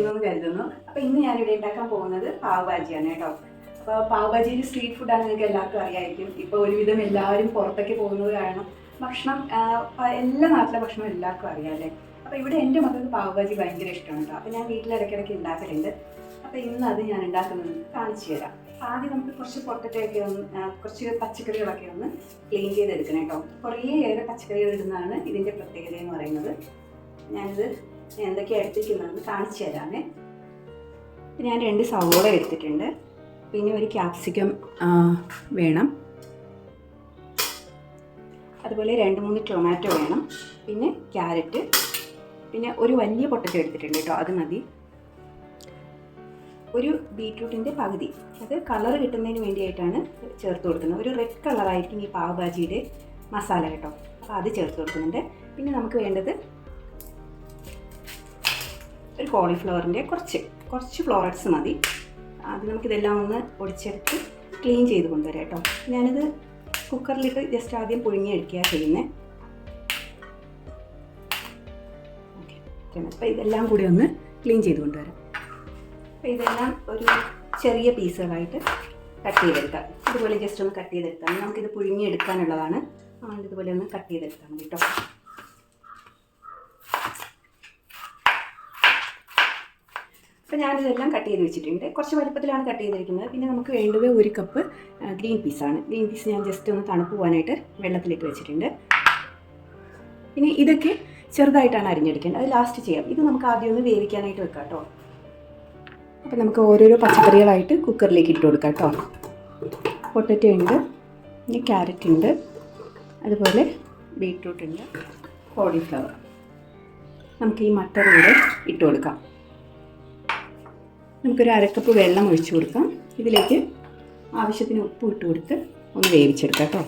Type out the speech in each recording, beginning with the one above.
എന്ന് കരുതുന്നു. അപ്പോൾ ഇന്ന് ഞാനിവിടെ ഉണ്ടാക്കാൻ പോകുന്നത് പാവ് ഭാജിയാണ് കേട്ടോ. അപ്പോൾ പാവ് ഭാജിയിൽ സ്ട്രീറ്റ് ഫുഡാണ് നിങ്ങൾക്ക് എല്ലാവർക്കും അറിയായിരിക്കും. ഇപ്പോൾ ഒരുവിധം എല്ലാവരും പുറത്തേക്ക് പോകുന്നത് കാരണം ഭക്ഷണം എല്ലാ നാട്ടിലെ ഭക്ഷണം എല്ലാവർക്കും അറിയാമല്ലേ അപ്പോൾ ഇവിടെ എന്റെ മക്കൾക്ക് പാവ് ഭാജി ഭയങ്കര ഇഷ്ടമാണ് കേട്ടോ. അപ്പോൾ ഞാൻ വീട്ടിൽ ഇടയ്ക്കിടയ്ക്ക് ഉണ്ടാക്കലുണ്ട്. അപ്പോൾ ഇന്ന് അത് ഞാൻ ഉണ്ടാക്കുന്നത് കാണിച്ചു തരാം. ആദ്യം നമുക്ക് കുറച്ച് പൊട്ടറ്റൊക്കെ ഒന്ന് കുറച്ച് പച്ചക്കറികളൊക്കെ ഒന്ന് ക്ലീൻ ചെയ്തെടുക്കണം കേട്ടോ. കുറേ ഏറെ പച്ചക്കറികൾ ഇടുന്നതാണ് ഇതിന്റെ പ്രത്യേകത എന്ന് പറയുന്നത്. ഞാനിത് എന്തൊക്കെയാണ് എടുത്തിരിക്കുന്നതെന്ന് കാണിച്ചു തരാമേ. ഞാൻ രണ്ട് സവോള എടുത്തിട്ടുണ്ട്. പിന്നെ ഒരു ക്യാപ്സിക്കം വേണം. അതുപോലെ രണ്ട് മൂന്ന് ടൊമാറ്റോ വേണം. പിന്നെ ക്യാരറ്റ് പിന്നെ ഒരു വലിയ പൊട്ടറ്റോ എടുത്തിട്ടുണ്ട് കേട്ടോ അത് മതി. ഒരു ബീട്രൂട്ടിന്റെ പകുതി. അത് കളർ കിട്ടുന്നതിന് വേണ്ടിയിട്ടാണ് ചേർത്ത് കൊടുക്കുന്നത്. ഒരു റെഡ് കളറായിരിക്കും ഈ പാവ് ഭാജിയുടെ മസാല കേട്ടോ. അപ്പോൾ അത് ചേർത്ത് കൊടുക്കുന്നുണ്ട്. പിന്നെ നമുക്ക് വേണ്ടത് ഒരു കോളിഫ്ലവറിന്റെ കുറച്ച് കുറച്ച് ഫ്ലോററ്റ്സ് മതി. അത് നമുക്കിതെല്ലാം ഒന്ന് പൊടിച്ചെടുത്ത് ക്ലീൻ ചെയ്ത് കൊണ്ടുവരാം കേട്ടോ. ഞാനിത് കുക്കറിലിട്ട് ജസ്റ്റ് ആദ്യം പുഴുങ്ങിയെടുക്കുക ചെയ്യുന്നത് ഓക്കെ അപ്പോൾ ഇതെല്ലാം കൂടി ഒന്ന് ക്ലീൻ ചെയ്ത് കൊണ്ടുവരാം. അപ്പോൾ ഇതെല്ലാം ഒരു ചെറിയ പീസുകളായിട്ട് കട്ട് ചെയ്തെടുക്കാം. ഇതുപോലെ ജസ്റ്റ് ഒന്ന് കട്ട് ചെയ്തെടുക്കാം. നമുക്കിത് പുഴുങ്ങിയെടുക്കാനുള്ളതാണ്. അതുകൊണ്ട് ഇതുപോലെ ഒന്ന് കട്ട് ചെയ്തെടുക്കാം കേട്ടോ. അപ്പോൾ ഞാനിതെല്ലാം കട്ട് ചെയ്ത് വെച്ചിട്ടുണ്ട്. കുറച്ച് വലുപ്പത്തിലാണ് കട്ട് ചെയ്തിരിക്കുന്നത്. പിന്നെ നമുക്ക് വേണ്ടത് ഒരു കപ്പ് ഗ്രീൻ പീസാണ് ഗ്രീൻ പീസ് ഞാൻ ജസ്റ്റ് ഒന്ന് തണുപ്പ് പോകാനായിട്ട് വെള്ളത്തിലിട്ട് വെച്ചിട്ടുണ്ട്. ഇനി ഇതൊക്കെ ചെറുതായിട്ടാണ് അരിഞ്ഞെടുക്കേണ്ടത്. അത് ലാസ്റ്റ് ചെയ്യാം. ഇത് നമുക്ക് ആദ്യം ഒന്ന് വേവിക്കാനായിട്ട് വെക്കാം കേട്ടോ അപ്പം നമുക്ക് ഓരോരോ പച്ചക്കറികളായിട്ട് കുക്കറിലേക്ക് ഇട്ട് കൊടുക്കാം കേട്ടോ പൊട്ടറ്റോ ഉണ്ട് പിന്നെ ക്യാരറ്റ് ഉണ്ട് അതുപോലെ ബീട്രൂട്ട് ഉണ്ട് കോളിഫ്ലവർ നമുക്ക് ഈ മട്ടർ കൂടെ ഇട്ട് കൊടുക്കാം. നമുക്കൊരു അരക്കപ്പ് വെള്ളം ഒഴിച്ചു കൊടുക്കാം. ഇതിലേക്ക് ആവശ്യത്തിന് ഉപ്പ് ഇട്ട് കൊടുത്ത് ഒന്ന് വേവിച്ചെടുക്കാം കേട്ടോ.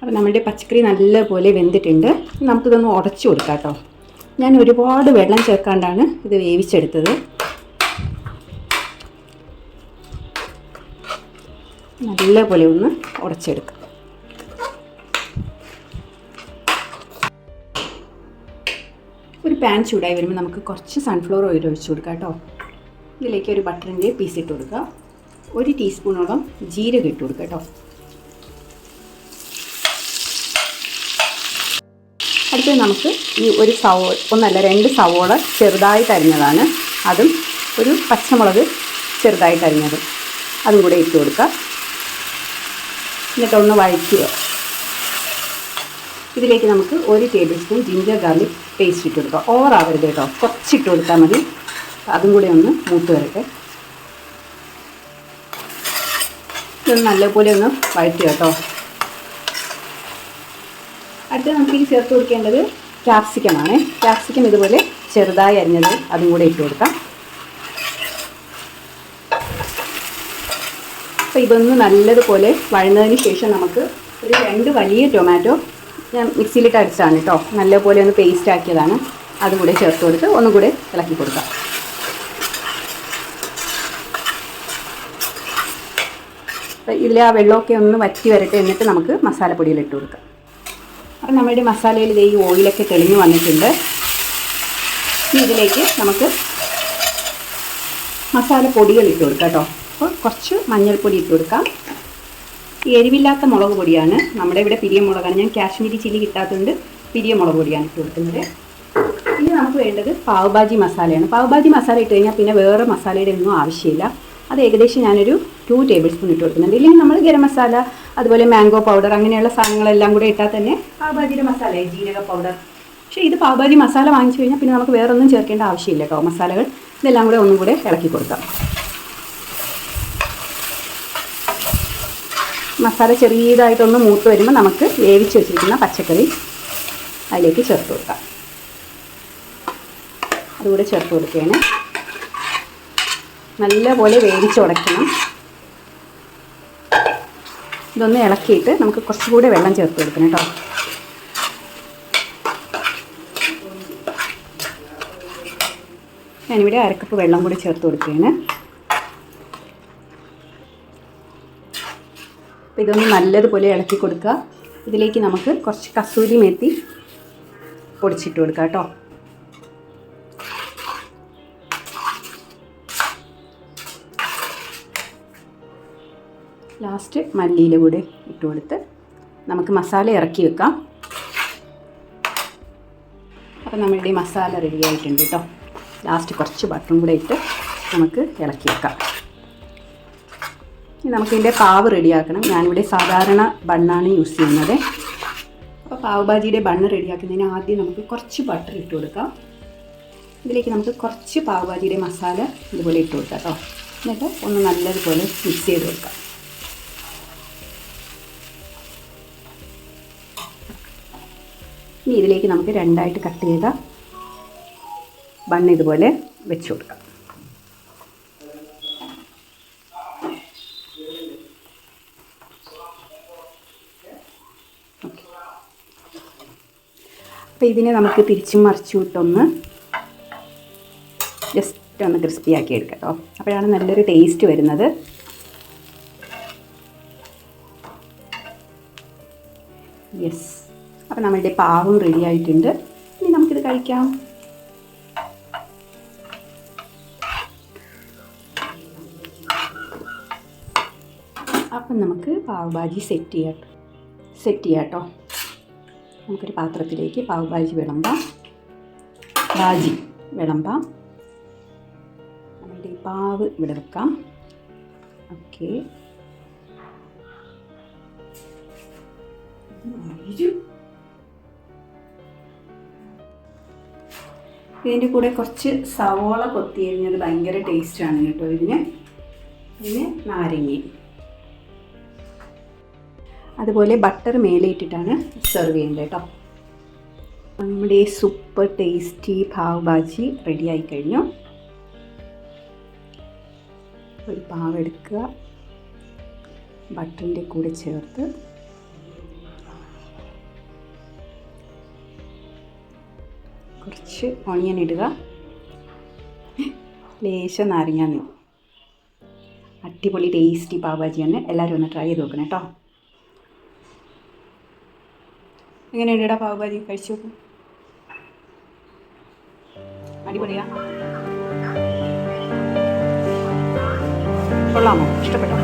അപ്പോൾ നമ്മളുടെ പച്ചക്കറി നല്ലപോലെ വെന്തിട്ടുണ്ട്. നമുക്കിതൊന്ന് ഉടച്ചു കൊടുക്കാം കേട്ടോ. ഞാൻ ഒരുപാട് വെള്ളം ചേർക്കാണ്ടാണ് ഇത് വേവിച്ചെടുത്തത്. നല്ലപോലെ ഒന്ന് ഉടച്ചെടുക്കാം. ഒരു പാൻ ചൂടായി വരുമ്പോൾ നമുക്ക് കുറച്ച് സൺഫ്ലവർ ഓയിൽ ഒഴിച്ചു കൊടുക്കാം കേട്ടോ. ഇതിലേക്ക് ഒരു ബട്ടറിന്റെ പീസ് ഇട്ട് കൊടുക്കുക ഒരു ടീസ്പൂണോളം ജീരകം ഇട്ട് കൊടുക്കുക കേട്ടോ. അടുത്തത് നമുക്ക് ഈ ഒരു സവോ ഒന്നല്ല രണ്ട് സവോള ചെറുതായിട്ട് അരിഞ്ഞതാണ് അതും ഒരു പച്ചമുളക് ചെറുതായിട്ട് അരിഞ്ഞതും അതും കൂടെ ഇട്ട് കൊടുക്കുക എന്നിട്ട് ഒന്ന് വഴറ്റുക. ഇതിലേക്ക് നമുക്ക് ഒരു tablespoon ginger garlic paste ഇട്ട് കൊടുക്കുക ഓവർ ആവരുത് കേട്ടോ. കുറച്ചിട്ട് കൊടുത്താൽ മതി. അതും കൂടെ ഒന്ന് മൂത്ത് വരട്ടെ. ഇതൊന്ന് നല്ലപോലെ ഒന്ന് വഴറ്റുക കേട്ടോ. അടുത്ത നമുക്ക് ഈ ചേർത്ത് കൊടുക്കേണ്ടത് ക്യാപ്സിക്കമാണ് ക്യാപ്സിക്കം ഇതുപോലെ ചെറുതായി അരിഞ്ഞത് അതും കൂടെ ഇട്ട് കൊടുക്കാം. അപ്പോൾ ഇതൊന്ന് നല്ലതുപോലെ വഴന്നതിന് ശേഷം നമുക്ക് ഒരു രണ്ട് വലിയ ടൊമാറ്റോ ഞാൻ മിക്സിയിലിട്ട് അടിച്ചതാണ് കേട്ടോ. നല്ലപോലെ ഒന്ന് പേസ്റ്റ് ആക്കിയതാണ്. അതും കൂടെ ചേർത്ത് കൊടുത്ത് ഒന്നും കൂടെ ഇളക്കി കൊടുക്കാം. അപ്പോൾ ഇതിൽ ആ വെള്ളമൊക്കെ ഒന്ന് വറ്റി വരട്ടെ എന്നിട്ട് നമുക്ക് മസാലപ്പൊടിയിൽ ഇട്ട് കൊടുക്കാം. അപ്പം നമ്മുടെ മസാലയിൽ ഇതേ ഈ ഓയിലൊക്കെ തെളിഞ്ഞു വന്നിട്ടുണ്ട്. ഇതിലേക്ക് നമുക്ക് മസാലപ്പൊടികൾ ഇട്ട് കൊടുക്കാം കേട്ടോ. അപ്പോൾ കുറച്ച് മഞ്ഞൾപ്പൊടി ഇട്ട് കൊടുക്കാം. ഈ എരിവില്ലാത്ത മുളക് പൊടിയാണ് നമ്മുടെ ഇവിടെ പിരിയ മുളകാണ്. ഞാൻ കാശ്മീരി ചില്ലി കിട്ടാത്തതുകൊണ്ട് പിരിയ മുളക് പൊടിയാണ് ഇട്ട് കൊടുക്കുന്നത്. ഇനി നമുക്ക് വേണ്ടത് പാവ് ഭാജി മസാലയാണ്. പാവ് ഭാജി മസാല ഇട്ട് കഴിഞ്ഞാൽ പിന്നെ വേറെ മസാലയുടെ ഒന്നും ആവശ്യമില്ല. അത് ഏകദേശം ഞാനൊരു ടു ടേബിൾ സ്പൂൺ ഇട്ട് കൊടുക്കുന്നുണ്ട്. ഇല്ലെങ്കിൽ നമ്മൾ ഗരം മസാല അതുപോലെ മാംഗോ പൗഡർ അങ്ങനെയുള്ള സാധനങ്ങളെല്ലാം കൂടെ ഇട്ടാൽ തന്നെ പാവ് ഭാജിയുടെ മസാല ജീരക പൗഡർ പക്ഷേ ഇത് പാവ് ഭാജി മസാല വാങ്ങിച്ചു കഴിഞ്ഞാൽ പിന്നെ നമുക്ക് വേറൊന്നും ചേർക്കേണ്ട ആവശ്യമില്ല കേട്ടോ മസാലകൾ. ഇതെല്ലാം കൂടെ ഒന്നും കൂടെ ഇളക്കി കൊടുക്കാം. മസാല ചെറിയതായിട്ടൊന്ന് മൂത്ത് വരുമ്പോൾ നമുക്ക് വേവിച്ച് വെച്ചിരിക്കുന്ന പച്ചക്കറി അതിലേക്ക് ചേർത്ത് കൊടുക്കാം. അതുകൂടെ ചേർത്ത് കൊടുക്കുകയാണ്. നല്ലപോലെ വേവിച്ച് ഉടയ്ക്കണം. ഇതൊന്ന് ഇളക്കിയിട്ട് നമുക്ക് കുറച്ചുകൂടെ വെള്ളം ചേർത്ത് കൊടുക്കണം കേട്ടോ. ഞാനിവിടെ അരക്കപ്പ് വെള്ളം കൂടി ചേർത്ത് കൊടുക്കുകയാണ്. അപ്പോൾ ഇതൊന്ന് നല്ലതുപോലെ ഇളക്കി കൊടുക്കുക. ഇതിലേക്ക് നമുക്ക് കുറച്ച് കസൂരി മേത്തി പൊടിച്ചിട്ട് കൊടുക്കുക കേട്ടോ. ലാസ്റ്റ് മല്ലിയില കൂടെ ഇട്ട് കൊടുത്ത് നമുക്ക് മസാല ഇറക്കി വെക്കാം. അപ്പോൾ നമ്മളുടെ മസാല റെഡി ആയിട്ടുണ്ട് കേട്ടോ. ലാസ്റ്റ് കുറച്ച് ബട്ടറും കൂടെ ഇട്ട് നമുക്ക് ഇളക്കി വെക്കാം. ഇനി നമുക്കിതിന്റെ പാവ് റെഡിയാക്കണം. ഞാനിവിടെ സാധാരണ ബണ്ണാണ് യൂസ് ചെയ്യുന്നത്. അപ്പോൾ പാവ് ഭാജിയുടെ ബണ്ണ് റെഡിയാക്കുന്നതിന് ആദ്യം നമുക്ക് കുറച്ച് ബട്ടർ ഇട്ട് കൊടുക്കാം. ഇതിലേക്ക് നമുക്ക് കുറച്ച് പാവ് ഭാജിയുടെ മസാല ഇതുപോലെ ഇട്ട് കൊടുക്കാം കേട്ടോ. എന്നിട്ട് ഒന്ന് നല്ലതുപോലെ മിക്സ് ചെയ്ത് കൊടുക്കാം. ഇനി ഇതിലേക്ക് നമുക്ക് രണ്ടായിട്ട് കട്ട് ചെയ്ത ബണ്ണ് ഇതുപോലെ വെച്ച് കൊടുക്കാം. അപ്പോൾ ഇതിനെ നമുക്ക് തിരിച്ചും മറിച്ചു വിട്ടൊന്ന് ജസ്റ്റ് ഒന്ന് ക്രിസ്പി ആക്കി എടുക്കാം കേട്ടോ അപ്പോഴാണ് നല്ലൊരു ടേസ്റ്റ് വരുന്നത്. യെസ് അപ്പോൾ നമ്മളുടെ പാവും റെഡി ആയിട്ടുണ്ട്. ഇനി നമുക്കിത് കഴിക്കാം. അപ്പം നമുക്ക് പാവ് ഭാജി സെറ്റ് ചെയ്യാം സെറ്റ് ചെയ്യാം കേട്ടോ നമുക്കൊരു പാത്രത്തിലേക്ക് പാവ് ഭാജി വിളമ്പാം. ഭാജി വിളമ്പാം. നമ്മളുടെ പാവ് ഇവിടെ വെക്കാം. ഓക്കെ. ഇതിന്റെ കൂടെ കുറച്ച് സവോള കൊത്തി കഴിഞ്ഞത് ഭയങ്കര ടേസ്റ്റാണ് കേട്ടോ ഇതിന്. പിന്നെ നാരങ്ങ അതുപോലെ ബട്ടർ മേലെ സെർവ് ചെയ്യേണ്ടത് കേട്ടോ. നമ്മുടെ super tasty pav bhaji ready ആയി കഴിഞ്ഞു. ഒരു പാവ് എടുക്കുക. ബട്ടറിന്റെ കൂടെ ചേർത്ത്. കുറച്ച് ഓണിയൻ ഇടുക. ലേശ നാരങ്ങ അടിപൊളി ടേസ്റ്റി പാവ് ഭാജിയാണ് എല്ലാവരും ഒന്ന് ട്രൈ ചെയ്ത് നോക്കണം കേട്ടോ. എങ്ങനെയുണ്ടാ പാവഭാജി കഴിച്ചു നോക്കും. അടിപൊളിയാ. കൊള്ളാമോ? ഇഷ്ടപ്പെട്ടോ?